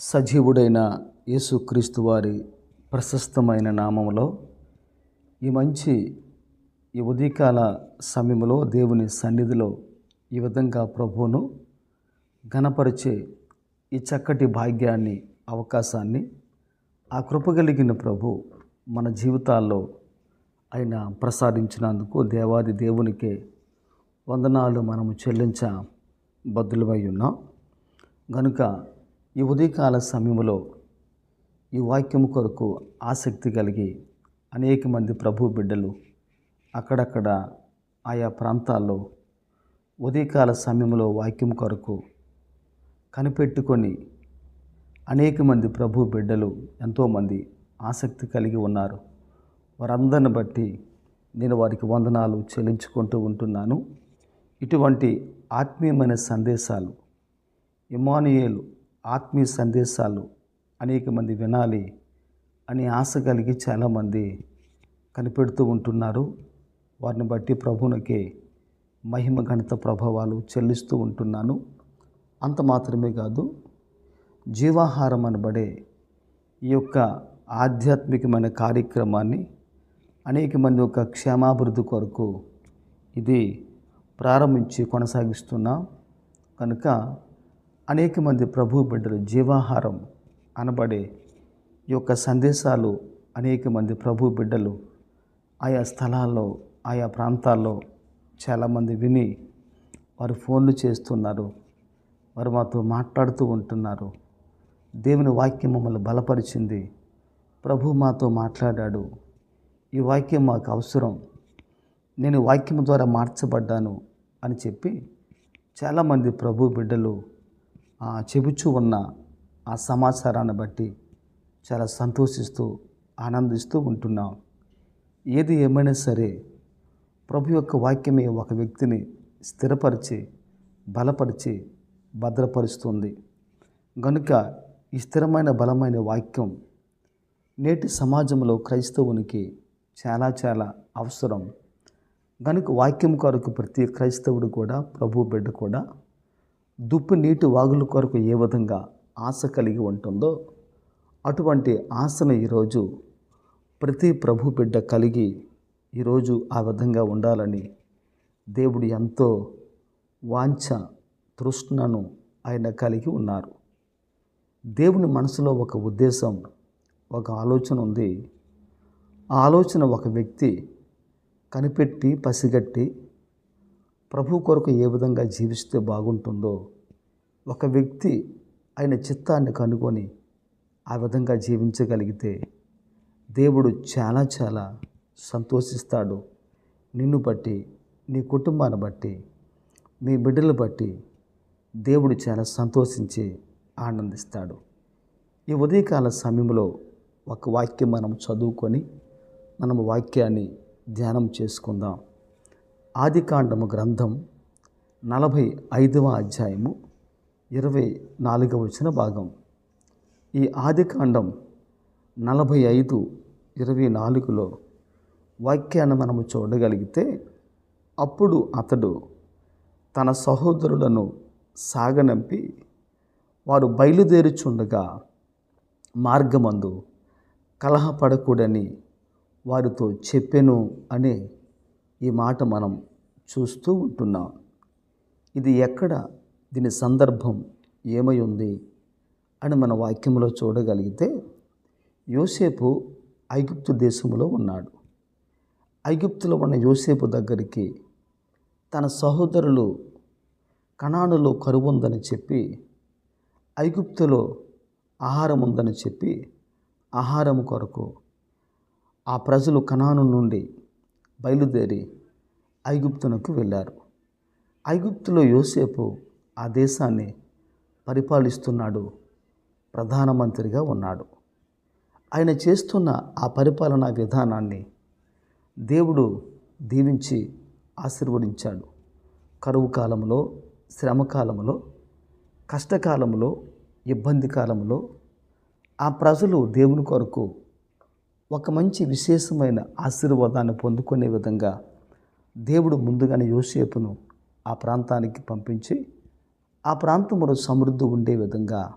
సజీవుడైన యేసుక్రీస్తు వారి ప్రశస్తమైన నామములో ఈ మంచి ఈ ఉదయకాల సమయంలో దేవుని సన్నిధిలో ఈ విధంగా ప్రభువును ఘనపరిచే ఈ చక్కటి భాగ్యాన్ని అవకాశాన్ని ఆ కృప కలిగిన ప్రభు మన జీవితాల్లో ఆయన ప్రసాదించినందుకు దేవాది దేవునికే వందనాలు మనము చెల్లించ బద్దులమై ఉన్నాం. గనుక ఈ ఉదయకాల సమయంలో ఈ వాక్యం కొరకు ఆసక్తి కలిగి అనేక మంది ప్రభు బిడ్డలు అక్కడక్కడ ఆయా ప్రాంతాల్లో ఉదయకాల సమయంలో వాక్యం కొరకు కనిపెట్టుకొని అనేక మంది ప్రభు బిడ్డలు ఎంతోమంది ఆసక్తి కలిగి ఉన్నారు. వారందరిని బట్టి నేను వారికి వందనాలు చెల్లించుకుంటూ ఉంటున్నాను. ఇటువంటి ఆత్మీయమైన సందేశాలు ఇమానుయేలు ఆత్మీయ సందేశాలు అనేక మంది వినాలి అని ఆశ కలిగి చాలామంది కనిపెడుతూ ఉంటున్నారు. వారిని బట్టి ప్రభునకే మహిమ గణిత ప్రభావాలు చెల్లిస్తూ ఉంటున్నాను. అంత మాత్రమే కాదు జీవాహారం అనబడే ఈ యొక్క ఆధ్యాత్మికమైన కార్యక్రమాన్ని అనేక మంది యొక్క క్షేమాభివృద్ధి కొరకు ఇది ప్రారంభించి కొనసాగిస్తున్నాం. కనుక అనేక మంది ప్రభు బిడ్డలు జీవాహారం అనబడే ఈ యొక్క సందేశాలు అనేక మంది ప్రభు బిడ్డలు ఆయా స్థలాల్లో ఆయా ప్రాంతాల్లో చాలామంది విని వారు ఫోన్లు చేస్తున్నారు వారు మాతో మాట్లాడుతూ ఉంటున్నారు. దేవుని వాక్యం మమ్మల్ని బలపరిచింది. ప్రభు మాతో మాట్లాడాడు. ఈ వాక్యం మాకు అవసరం. నేను వాక్యం ద్వారా మార్చబడ్డాను అని చెప్పి చాలామంది ప్రభు బిడ్డలు చెబుచూ ఉన్న ఆ సమాచారాన్ని బట్టి చాలా సంతోషిస్తూ ఆనందిస్తూ ఉంటున్నాం. ఏది ఏమైనా సరే ప్రభు యొక్క వాక్యమే ఒక వ్యక్తిని స్థిరపరిచి బలపరిచి భద్రపరుస్తుంది. గనుక ఈ స్థిరమైన బలమైన వాక్యం నేటి సమాజంలో క్రైస్తవునికి చాలా చాలా అవసరం. గనుక వాక్యం కొరకు ప్రతి క్రైస్తవుడు కూడా ప్రభు బిడ్డ కూడా దుప్పు నీటి వాగుల కొరకు ఏ విధంగా ఆశ కలిగి ఉంటుందో అటువంటి ఆశను ఈరోజు ప్రతి ప్రభు బిడ్డ కలిగి ఈరోజు ఆ విధంగా ఉండాలని దేవుడు ఎంతో వాంఛ తృష్ణను ఆయన కలిగి ఉన్నారు. దేవుని మనసులో ఒక ఉద్దేశం ఒక ఆలోచన ఉంది. ఆ ఆలోచన ఒక వ్యక్తి కనిపెట్టి పసిగట్టి ప్రభు కొరకు ఏ విధంగా జీవిస్తే బాగుంటుందో ఒక వ్యక్తి ఆయన చిత్తాన్ని కనుగొని ఆ విధంగా జీవించగలిగితే దేవుడు చాలా చాలా సంతోషిస్తాడు. నిన్ను బట్టి నీ కుటుంబాన్ని బట్టి మీ బిడ్డలు బట్టి దేవుడు చాలా సంతోషించి ఆనందిస్తాడు. ఈ ఉదయకాల సమయంలో ఒక వాక్యం మనం చదువుకొని మనం వాక్యాన్ని ధ్యానం చేసుకుందాం. ఆదికాండము గ్రంథం నలభై ఐదవ అధ్యాయము ఇరవై నాలుగవ వచ్చిన భాగం. ఈ ఆదికాండం నలభై ఐదు ఇరవై నాలుగులో వాక్యాన్ని మనము చూడగలిగితే అప్పుడు అతడు తన సహోదరులను సాగనంపి వారు బయలుదేరుచుండగా మార్గమందు కలహపడకూడని వారితో చెప్పెను అనే ఈ మాట మనం చూస్తూ ఉంటున్నాం. ఇది ఎక్కడ దీని సందర్భం ఏమై ఉంది అని మన వాక్యంలో చూడగలిగితే యోసేపు ఐగుప్తు దేశంలో ఉన్నాడు. ఐగుప్తులో ఉన్న యోసేపు దగ్గరికి తన సహోదరులు కణానులో కరువు ఉందని చెప్పి ఐగుప్తులో ఆహారం ఉందని చెప్పి ఆహారం కొరకు ఆ ప్రజలు కణాను నుండి బయలుదేరి ఐగుప్తునకు వెళ్ళారు. ఐగుప్తులో యోసేపు ఆ దేశాన్ని పరిపాలిస్తున్నాడు. ప్రధానమంత్రిగా ఉన్నాడు. ఆయన చేస్తున్న ఆ పరిపాలనా విధానాన్ని దేవుడు దీవించి ఆశీర్వదించాడు. కరువు కాలంలో శ్రమ కాలంలో కష్టకాలంలో ఇబ్బంది కాలంలో ఆ ప్రజలు దేవుని కొరకు ఒక మంచి విశేషమైన ఆశీర్వాదాన్ని పొందుకునే విధంగా దేవుడు ముందుగానే యోసేపును ఆ ప్రాంతానికి పంపించి ఆ ప్రాంతంలో సమృద్ధి ఉండే విధంగా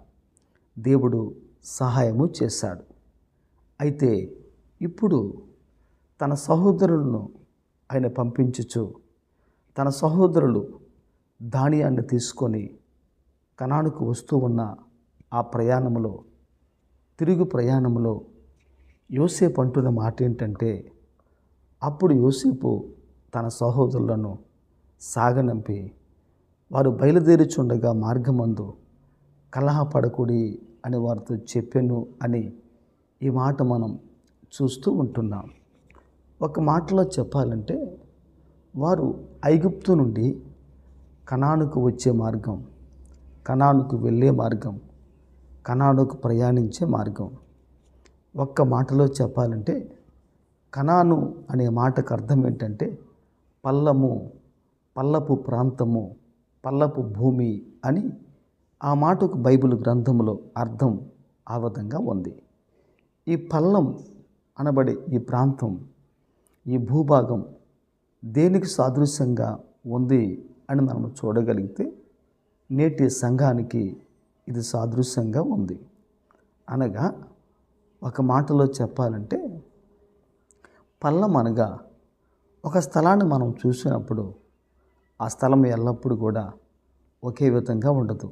దేవుడు సహాయము చేశాడు. అయితే ఇప్పుడు తన సహోదరులను ఆయన పంపించుచు తన సహోదరులు ధాన్యాన్ని తీసుకొని కణానికి వస్తూ ఉన్న ఆ ప్రయాణంలో తిరుగు ప్రయాణంలో యోసేపు అంటున్న మాట ఏంటంటే అప్పుడు యోసేపు తన సహోదరులను సాగనంపి వారు బయలుదేరుచుండగా మార్గమందు కలహపడకూడి అని వారితో చెప్పాను అని ఈ మాట మనం చూస్తూ ఉంటున్నాం. ఒక మాటలో చెప్పాలంటే వారు ఐగుప్తు నుండి కణానుకు వచ్చే మార్గం కణానుకు వెళ్ళే మార్గం కణానుకు ప్రయాణించే మార్గం. ఒక్క మాటలో చెప్పాలంటే కణాను అనే మాటకు అర్థం ఏంటంటే పల్లము పల్లపు ప్రాంతము పల్లపు భూమి అని ఆ మాటకు బైబిల్ గ్రంథంలో అర్థం ఆ విధంగా ఉంది. ఈ పల్లం అనబడే ఈ ప్రాంతం ఈ భూభాగం దేనికి సాదృశ్యంగా ఉంది అని మనం చూడగలిగితే నేటి సంఘానికి ఇది సాదృశ్యంగా ఉంది. అనగా ఒక మాటలో చెప్పాలంటే పల్లం అనగా ఒక స్థలాన్ని మనం చూసినప్పుడు ఆ స్థలం ఎల్లప్పుడూ కూడా ఒకే విధంగా ఉండదు.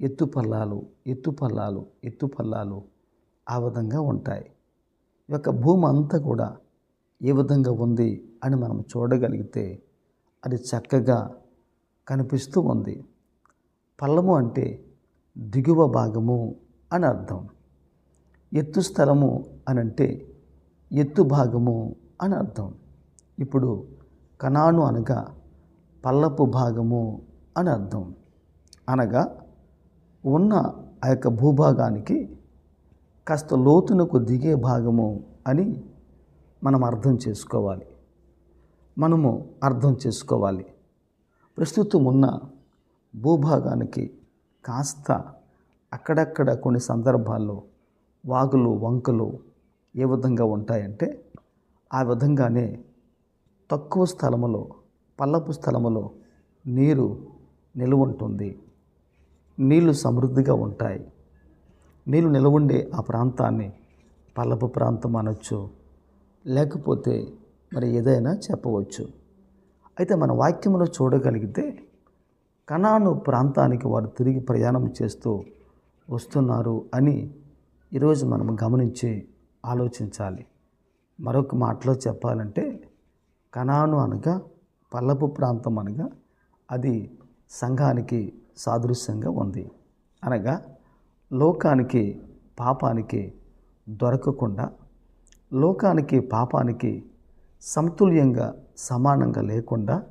ఎత్తు పల్లాలు ఎత్తు పల్లాలు ఎత్తు పల్లాలు ఆ విధంగా ఉంటాయి. ఈ యొక్క భూమి అంతా కూడా ఏ విధంగా ఉంది అని మనం చూడగలిగితే అది చక్కగా కనిపిస్తూ ఉంది. పల్లము అంటే దిగువ భాగము అని అర్థం. ఎత్తు స్థలము అని అంటే ఎత్తు భాగము అని అర్థం. ఇప్పుడు కణాను అనగా పల్లపు భాగము అని అర్థం. అనగా ఉన్న ఆ యొక్క భూభాగానికి కాస్త లోతునకు దిగే భాగము అని మనం అర్థం చేసుకోవాలి. మనము అర్థం చేసుకోవాలి. ప్రస్తుతం ఉన్న భూభాగానికి కాస్త అక్కడక్కడ కొన్ని సందర్భాల్లో వాగులు వంకలు ఏ విధంగా ఉంటాయంటే ఆ విధంగానే తక్కువ స్థలములో పల్లపు స్థలములో నీరు నిలువ ఉంటుంది నీళ్ళు సమృద్ధిగా ఉంటాయి. నీళ్ళు నిలవుండే ఆ ప్రాంతాన్ని పల్లపు ప్రాంతం అనొచ్చు. లేకపోతే మరి ఏదైనా చెప్పవచ్చు. అయితే మన వాక్యంలో చూడగలిగితే కణాను ప్రాంతానికి వారు తిరిగి ప్రయాణం చేస్తూ వస్తున్నారు అని ఈరోజు మనం గమనించి ఆలోచించాలి. మరొక మాటలో చెప్పాలంటే కణాను అనగా పల్లపు ప్రాంతం అనగా అది సంఘానికి సాదృశ్యంగా ఉంది. అనగా లోకానికి పాపానికి దొరకకుండా లోకానికి పాపానికి సమతుల్యంగా సమానంగా లేకుండా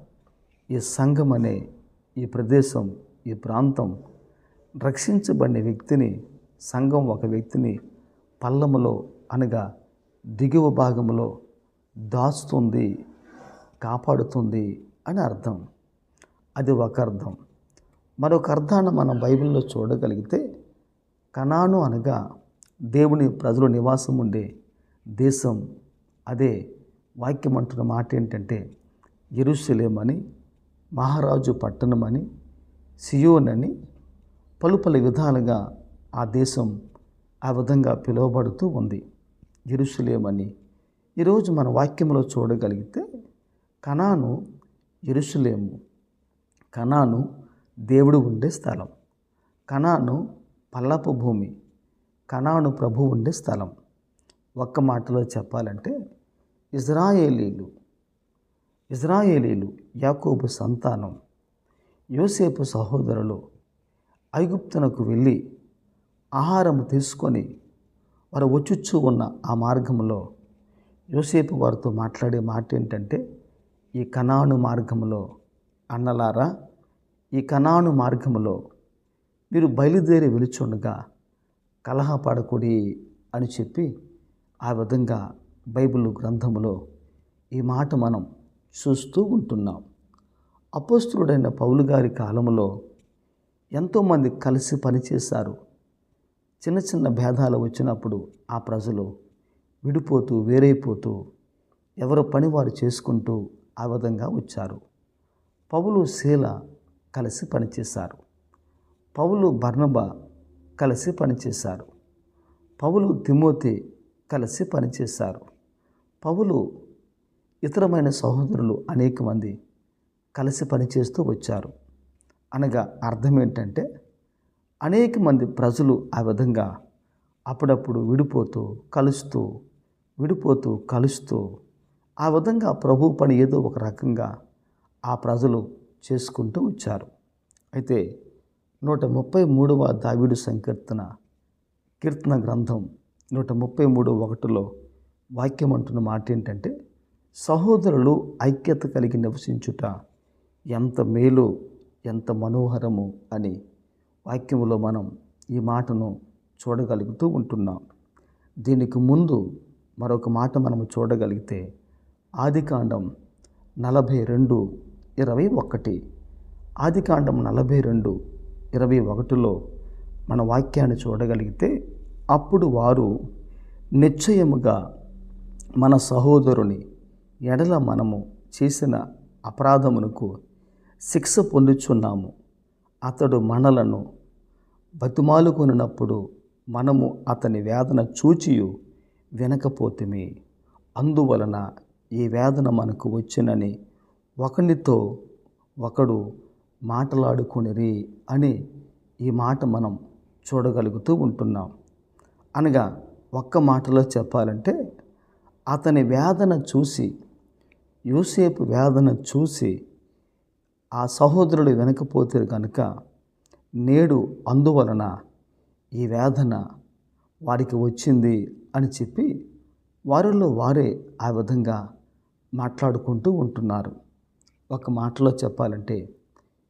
ఈ సంఘం అనే ఈ ప్రదేశం ఈ ప్రాంతం రక్షించబడిన వ్యక్తిని సంఘం ఒక వ్యక్తిని పల్లములో అనగా దిగువ భాగంలో దాచుతుంది కాపాడుతుంది అని అర్థం. అది ఒక అర్థం. మరొక అర్థాన్ని మనం బైబిల్లో చూడగలిగితే కణాను అనగా దేవుని ప్రజలు నివాసం ఉండే దేశం. అదే వాక్యం అంటున్న మాట ఏంటంటే ఎరుశలేమని మహారాజు పట్టణమని సియోనని అని పలు పలు విధాలుగా ఆ దేశం ఆ విధంగా పిలువబడుతూ ఉంది. ఎరుసలేమని ఈరోజు మన వాక్యంలో చూడగలిగితే కణాను ఎరుసలేము కణాను దేవుడు ఉండే స్థలం కణాను పల్లపు భూమి కణాను ప్రభు ఉండే స్థలం. ఒక్క మాటలో చెప్పాలంటే ఇజ్రాయేలీలు ఇజ్రాయేలీలు యాకోబు సంతానం యోసేపు సహోదరులు ఐగుప్తునకు వెళ్ళి ఆహారం తీసుకొని వారు వచ్చుచ్చు ఉన్న ఆ మార్గంలో యోసేపు వారితో మాట్లాడే మాట ఏంటంటే ఈ కణాను మార్గంలో అన్నలారా ఈ కణాను మార్గంలో మీరు బయలుదేరి వెలుచుండగా కలహపడకూడి అని చెప్పి ఆ విధంగా బైబిల్ గ్రంథంలో ఈ మాట మనం చూస్తూ ఉంటున్నాం. అపోస్తుడైన పౌలు గారి కాలంలో ఎంతోమంది కలిసి పనిచేశారు. చిన్న చిన్న భేదాలు వచ్చినప్పుడు ఆ ప్రజలు విడిపోతూ వేరైపోతూ ఎవరు పని వారు చేసుకుంటూ ఆ విధంగా వచ్చారు. పౌలు శీల కలిసి పనిచేశారు. పౌలు బర్ణబ కలిసి పనిచేశారు. పౌలు తిమోతి కలిసి పనిచేశారు. పౌలు ఇతరమైన సహోదరులు అనేక మంది కలిసి పనిచేస్తూ వచ్చారు. అనగా అర్థం ఏంటంటే అనేక మంది ప్రజలు ఆ విధంగా అప్పుడప్పుడు విడిపోతూ కలుస్తూ విడిపోతూ కలుస్తూ ఆ విధంగా ప్రభు పని ఏదో ఒక రకంగా ఆ ప్రజలు చేసుకుంటూ వచ్చారు. అయితే నూట ముప్పై మూడవ దావిడు సంకీర్తన కీర్తన గ్రంథం నూట ముప్పై మూడు ఒకటిలో వాక్యం అంటున్న మాట ఏంటంటే సహోదరులు ఐక్యత కలిగి నివసించుట ఎంత మేలు ఎంత మనోహరము అని వాక్యములో మనం ఈ మాటను చూడగలుగుతూ ఉంటున్నాం. దీనికి ముందు మరొక మాట మనము చూడగలిగితే ఆదికాండం నలభై రెండు ఇరవై ఒకటి. ఆదికాండం నలభై రెండు ఇరవై ఒకటిలో మన వాక్యాన్ని చూడగలిగితే అప్పుడు వారు నిశ్చయముగా మన సహోదరుని ఎడల మనము చేసిన అపరాధమునకు శిక్ష పొందుచున్నాము. అతడు మనలను బతిమాలుకొనినప్పుడు మనము అతని వేదన చూచియు వినకపోతేమి. అందువలన ఈ వేదన మనకు వచ్చినని ఒకనితో ఒకడు మాటలాడుకొనిరి అని ఈ మాట మనం చూడగలుగుతూ ఉంటున్నాం. అనగా ఒక్క మాటలో చెప్పాలంటే అతని వేదన చూసి యూసేపు వేదన చూసి ఆ సహోదరుడు వినకపోతే కనుక నేడు అందువలన ఈ వేదన వారికి వచ్చింది అని చెప్పి వారిలో వారే ఆ విధంగా మాట్లాడుకుంటూ ఉంటున్నారు. ఒక మాటలో చెప్పాలంటే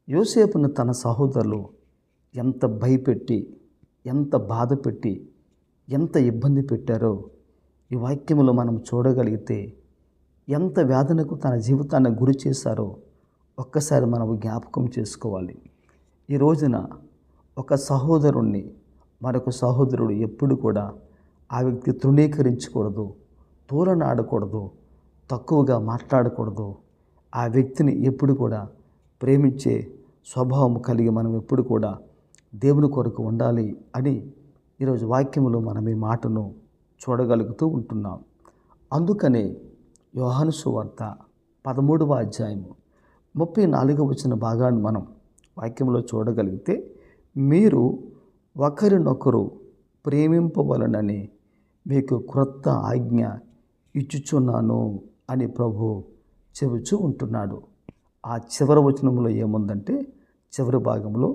యోసేపును తన సహోదరులు ఎంత భయపెట్టి ఎంత బాధ పెట్టి ఎంత ఇబ్బంది పెట్టారో ఈ వాక్యములో మనం చూడగలిగితే ఎంత వేదనకు తన జీవితాన్ని గురి చేశారో ఒక్కసారి మనం జ్ఞాపకం చేసుకోవాలి. ఈ రోజున ఒక సహోదరుణ్ణి మరొక సహోదరుడు ఎప్పుడు కూడా ఆ వ్యక్తి తృణీకరించకూడదు తూలనాడకూడదు తక్కువగా మాట్లాడకూడదు. ఆ వ్యక్తిని ఎప్పుడు కూడా ప్రేమించే స్వభావం కలిగి మనం ఎప్పుడు కూడా దేవుని కొరకు ఉండాలి అని ఈరోజు వాక్యంలో మనం ఈ మాటను చూడగలుగుతూ ఉంటున్నాం. అందుకనే యోహాను సువార్త పదమూడవ అధ్యాయము ముప్పై నాలుగవ వచ్చిన భాగాన్ని మనం వాక్యంలో చూడగలిగితే మీరు ఒకరినొకరు ప్రేమింపవలనని మీకు క్రొత్త ఆజ్ఞ ఇచ్చుచున్నాను అని ప్రభు చెబుచూ ఉంటున్నాడు. ఆ చివరి వచనంలో ఏముందంటే చివరి భాగంలో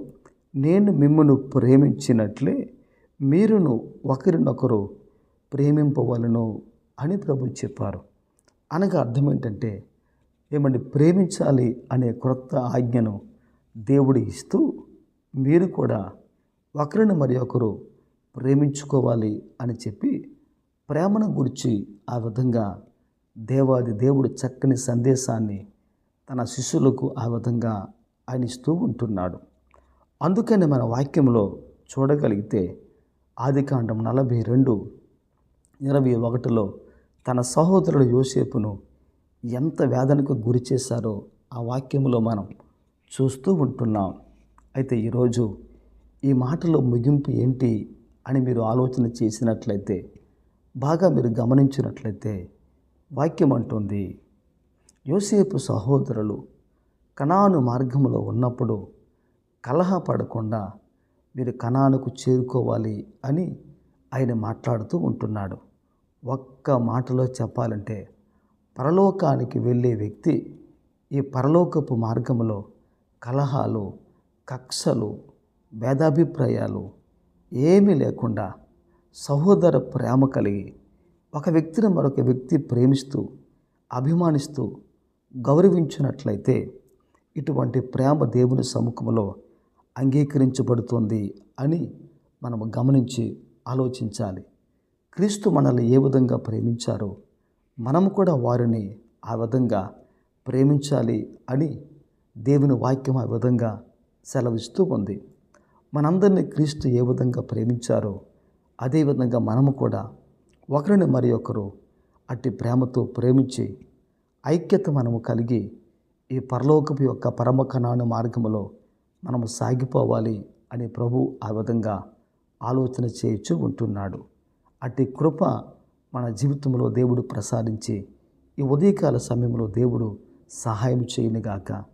నేను మిమ్మల్ని ప్రేమించినట్లే మీరును ఒకరినొకరు ప్రేమింపవలను అని ప్రభు చెప్పారు. అనగా అర్థం ఏంటంటే ఏమండి? ప్రేమించాలి అనే క్రొత్త ఆజ్ఞను దేవుడు ఇస్తూ మీరు కూడా ఒకరిని మరి ఒకరు ప్రేమించుకోవాలి అని చెప్పి ప్రేమను గురించి ఆ విధంగా దేవాది దేవుడు చక్కని సందేశాన్ని తన శిష్యులకు ఆ విధంగా ఆయన ఇస్తూ ఉంటున్నాడు. అందుకని మన వాక్యంలో చూడగలిగితే ఆదికాండం నలభై రెండు ఇరవై ఒకటిలో తన సహోదరుడు యోసేపును ఎంత వేదనకు గురి చేశారో ఆ వాక్యంలో మనం చూస్తూ ఉంటున్నాం. అయితే ఈరోజు ఈ మాటలో ముగింపు ఏంటి అని మీరు ఆలోచన చేసినట్లయితే బాగా మీరు గమనించినట్లయితే వాక్యం అంటుంది యోసేపు సహోదరులు కణాను మార్గంలో ఉన్నప్పుడు కలహపడకుండా మీరు కణానుకు చేరుకోవాలి అని ఆయన మాట్లాడుతూ ఉంటున్నాడు. ఒక్క మాటలో చెప్పాలంటే పరలోకానికి వెళ్ళే వ్యక్తి ఈ పరలోకపు మార్గంలో కలహాలు కక్షలు భేదాభిప్రాయాలు ఏమీ లేకుండా సహోదర ప్రేమ కలిగి ఒక వ్యక్తిని మరొక వ్యక్తి ప్రేమిస్తూ అభిమానిస్తూ గౌరవించినట్లయితే ఇటువంటి ప్రేమ దేవుని సముఖంలో అంగీకరించబడుతుంది అని మనము గమనించి ఆలోచించాలి. క్రీస్తు మనల్ని ఏ విధంగా ప్రేమించారో మనము కూడా వారిని ఆ విధంగా ప్రేమించాలి అని దేవుని వాక్యం ఆ విధంగా సెలవిస్తూ ఉంది. మనందరినీ క్రీస్తు ఏ విధంగా ప్రేమించారో అదేవిధంగా మనము కూడా ఒకరిని మరి ఒకరు అట్టి ప్రేమతో ప్రేమించి ఐక్యత మనము కలిగి ఈ పరలోకపు యొక్క పరమ కణాను మార్గంలో మనము సాగిపోవాలి అని ప్రభు ఆ విధంగా ఆలోచన చేయించు ఉంటున్నాడు. అట్టి కృప మన జీవితంలో దేవుడు ప్రసాదించి ఈ ఉదయకాల సమయంలో దేవుడు సహాయం చేయనుగాక.